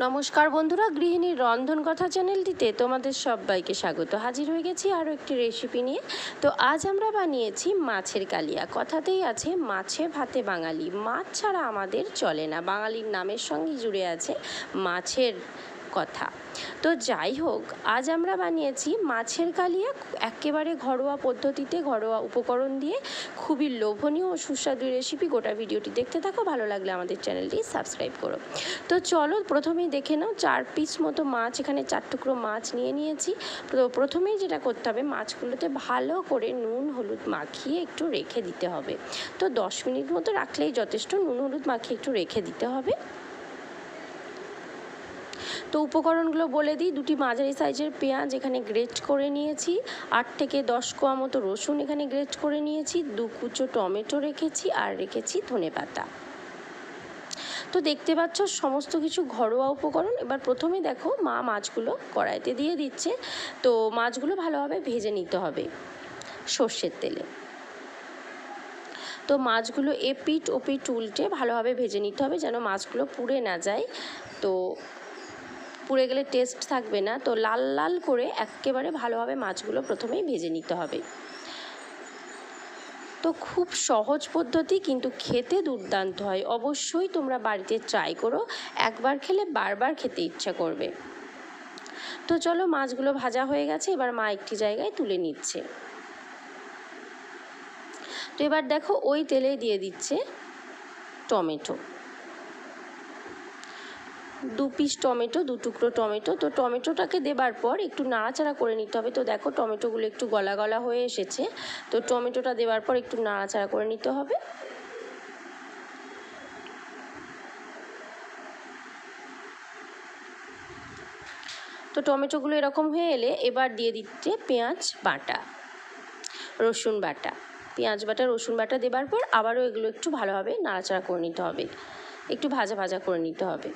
নমস্কার বন্ধুরা, গৃহিণীর রন্ধন কথা চ্যানেলটিতে তোমাদের সবাইকে স্বাগত। হাজির হয়ে গেছি আরও একটি রেসিপি নিয়ে। তো আজ আমরা বানিয়েছি মাছের কালিয়া। কথাতেই আছে, মাছে ভাতে বাঙালি। মাছ ছাড়া আমাদের চলে না। বাঙালির নামের সঙ্গে জুড়ে আছে মাছের কথা। তো যাই হোক, আজ আমরা বানিয়েছি মাছের কালিয়া একেবারে ঘরোয়া পদ্ধতিতে, ঘরোয়া উপকরণ দিয়ে। খুবই লোভনীয় ও সুস্বাদু রেসিপি গোটা ভিডিওটি দেখতে থাকো, ভালো লাগলে আমাদের চ্যানেলটি সাবস্ক্রাইব করো। তো চলো প্রথমেই দেখে নাও, চার পিস মতো মাছ, এখানে চার টুকরো মাছ নিয়ে নিয়েছি। তো প্রথমেই যেটা করতে হবে, মাছগুলোতে ভালো করে নুন, হলুদ মাখিয়ে একটু রেখে দিতে হবে। তো দশ মিনিট মতো রাখলেই যথেষ্ট, নুন, হলুদ মাখিয়ে একটু রেখে দিতে হবে। তো উপকরণগুলো বলে দিই। দুটি মাঝারি সাইজের পেঁয়াজ এখানে গ্রেট করে নিয়েছি। আট থেকে দশ কোয়া মতো রসুন এখানে গ্রেট করে নিয়েছি। দু কুচো টমেটো রেখেছি আর রেখেছি ধনে পাতা। তো দেখতে পাচ্ছ সমস্ত কিছু ঘরোয়া উপকরণ। এবার প্রথমে দেখো মা মাছগুলো কড়াইতে দিয়ে দিচ্ছে। তো মাছগুলো ভালোভাবে ভেজে নিতে হবে সর্ষের তেলে। তো মাছগুলো এপিট ওপিট উল্টে ভালোভাবে ভেজে নিতে হবে যেন মাছগুলো পুড়ে না যায়। তো পুড়ে গেলে টেস্ট থাকবে না। তো লাল লাল করে একেবারে ভালোভাবে মাছগুলো প্রথমেই ভেজে নিতে হবে। তো খুব সহজ পদ্ধতি, কিন্তু খেতে দুর্দান্ত হয়। অবশ্যই তোমরা বাড়িতে ট্রাই করো। একবার খেলে বারবার খেতে ইচ্ছা করবে। তো চলো, মাছগুলো ভাজা হয়ে গেছে। এবার মা একটি জায়গায় তুলে নিচ্ছে। তো এবার দেখো, ওই তেলে দিয়ে দিচ্ছে টমেটো। দু পিস টমেটো, দু টুকরো টমেটো। তো টমেটোটাকে দেবার পর একটু নাড়াচাড়া করে নিতে হবে। তো দেখো টমেটোগুলো একটু গলা গলা হয়ে এসেছে। তো টমেটোটা দেওয়ার পর একটু নাড়াচাড়া করে নিতে হবে। তো টমেটোগুলো এরকম হয়ে এলে এবার দিয়ে দিচ্ছে পেঁয়াজ বাটা, রসুন বাটা। পেঁয়াজ বাটা, রসুন বাটা দেবার পর আবারও এগুলো একটু ভালোভাবে নাড়াচাড়া করে নিতে হবে। একটু ভাজা ভাজা করে নিতে হবে।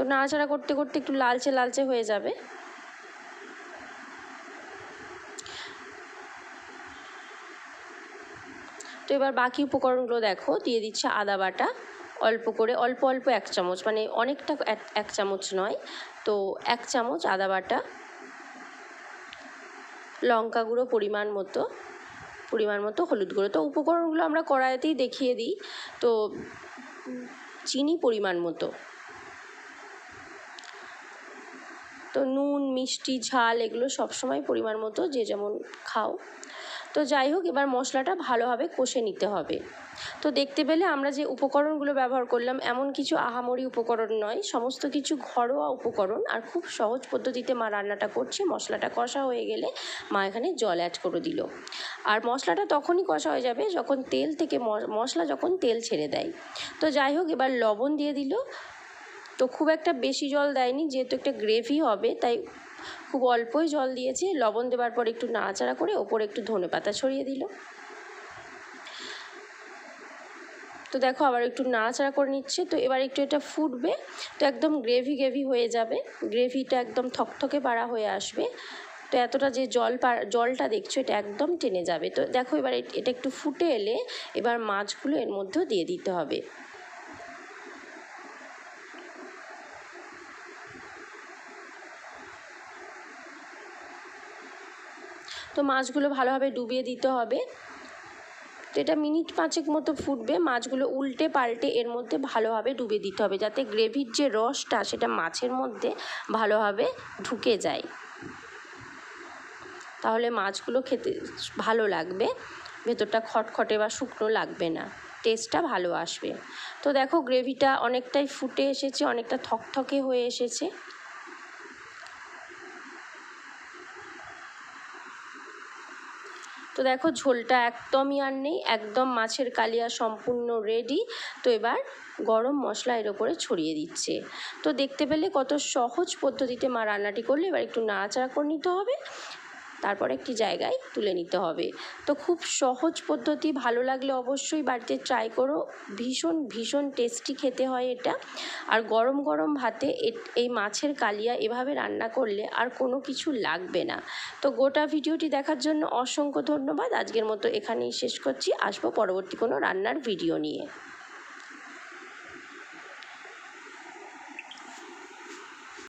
তো নাড়াচাড়া করতে করতে একটু লালচে লালচে হয়ে যাবে। তো এবার বাকি উপকরণগুলো দেখো, দিয়ে দিচ্ছে আদা বাটা, অল্প করে, অল্প অল্প এক চামচ মানে অনেকটা এক চামচ নয়, তো এক চামচ আদা বাটা, লঙ্কা গুঁড়ো পরিমাণ মতো পরিমাণ মতো হলুদ গুঁড়ো। তো উপকরণগুলো আমরা কড়াইতেই দেখিয়ে দিই, তো চিনি পরিমাণ মতো। তো নুন, মিষ্টি, ঝাল এগুলো সবসময় পরিমাণ মতো যে যেমন খাও। তো যাই হোক, এবার মশলাটা ভালোভাবে কষে নিতে হবে। তো দেখতে পেলে আমরা যে উপকরণগুলো ব্যবহার করলাম, এমন কিছু আহামরি উপকরণ নয়, সমস্ত কিছু ঘরোয়া উপকরণ। আর খুব সহজ পদ্ধতিতে মা রান্নাটা করছে, মশলাটা কষা হয়ে গেলে মা এখানে জল অ্যাড করে দিল। আর মশলাটা তখনই কষা হয়ে যাবে যখন তেল থেকে মশলা যখন তেল ছেড়ে দেয়। তো যাই হোক, এবার লবণ দিয়ে দিল। তো খুব একটা বেশি জল দেয়নি, যেহেতু একটা গ্রেভি হবে, তাই খুব অল্পই জল দিয়েছে। লবণ দেওয়ার পর একটু নাড়াচাড়া করে ওপরে একটু ধনে পাতা ছড়িয়ে দিল। তো দেখো আবার একটু নাড়াচাড়া করে নিচ্ছে। তো এবার একটু এটা ফুটবে, তো একদম গ্রেভি গ্রেভি হয়ে যাবে। গ্রেভিটা একদম থকথকে পাড়া হয়ে আসবে। তো এতটা যে জল জলটা দেখছ, এটা একদম টেনে যাবে। তো দেখো এবার এটা একটু ফুটে এলে এবার মাছগুলো এর মধ্যেও দিয়ে দিতে হবে। তো মাছগুলো ভালোভাবে ডুবিয়ে দিতে হবে। তো এটা মিনিট পাঁচেক মতো ফুটবে, মাছগুলো উল্টে পাল্টে এর মধ্যে ভালোভাবে ডুবে দিতে হবে যাতে গ্রেভির যে রসটা সেটা মাছের মধ্যে ভালোভাবে ঢুকে যায়। তাহলে মাছগুলো খেতে ভালো লাগবে, ভেতরটা খটখটে বা শুকনো লাগবে না, টেস্টটা ভালো আসবে। তো দেখো গ্রেভিটা অনেকটাই ফুটে এসেছে, অনেকটা থকথকে হয়ে এসেছে। তো দেখো, ঝোলটা একদমই আর নেই, একদম মাছের কালিয়া সম্পূর্ণ রেডি তো এবার গরম মশলা এর ওপরে ছড়িয়ে দিচ্ছে। তো দেখতে পেলে কত সহজ পদ্ধতিতে মা রান্নাটি করলে। এবার একটু নাড়াচাড়া করে নিতে হবে। তারপর একটি জায়গায় তুলে নিতে হবে। তো খুব সহজ পদ্ধতি, ভালো লাগলে অবশ্যই বাড়িতে ট্রাই করো। ভীষণ ভীষণ টেস্টি খেতে হয় এটা। আর গরম গরম ভাতে এই মাছের কালিয়া এভাবে রান্না করলে আর কোনো কিছু লাগবে না। তো গোটা ভিডিওটি দেখার জন্য অসংখ্য ধন্যবাদ। আজকের মতো এখানেই শেষ করছি। আসব পরবর্তী কোনো রান্নার ভিডিও নিয়ে।